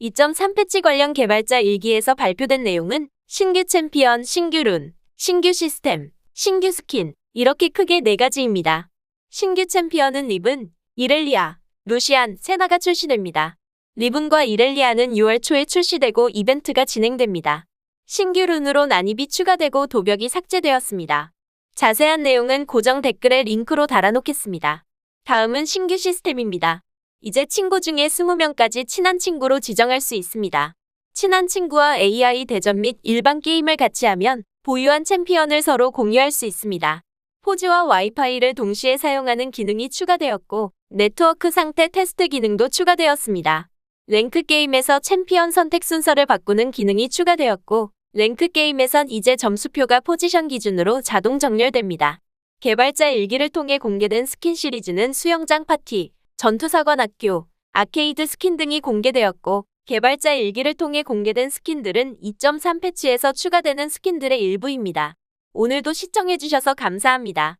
2.3 패치 관련 개발자 일기에서 발표된 내용은 신규 챔피언, 신규 룬, 신규 시스템, 신규 스킨 이렇게 크게 네 가지입니다. 신규 챔피언은 리븐, 이렐리아, 루시안, 세나가 출시됩니다. 리븐과 이렐리아는 6월 초에 출시되고 이벤트가 진행됩니다. 신규 룬으로 난입이 추가되고 도벽이 삭제되었습니다. 자세한 내용은 고정 댓글에 링크로 달아놓겠습니다. 다음은 신규 시스템입니다. 이제 친구 중에 20명까지 친한 친구로 지정할 수 있습니다. 친한 친구와 AI 대전 및 일반 게임을 같이 하면 보유한 챔피언을 서로 공유할 수 있습니다. 포즈와 와이파이를 동시에 사용하는 기능이 추가되었고 네트워크 상태 테스트 기능도 추가되었습니다. 랭크 게임에서 챔피언 선택 순서를 바꾸는 기능이 추가되었고 랭크 게임에선 이제 점수표가 포지션 기준으로 자동 정렬됩니다. 개발자 일기를 통해 공개된 스킨 시리즈는 수영장 파티, 전투사관 학교, 아케이드 스킨 등이 공개되었고 개발자 일기를 통해 공개된 스킨들은 2.3 패치에서 추가되는 스킨들의 일부입니다. 오늘도 시청해주셔서 감사합니다.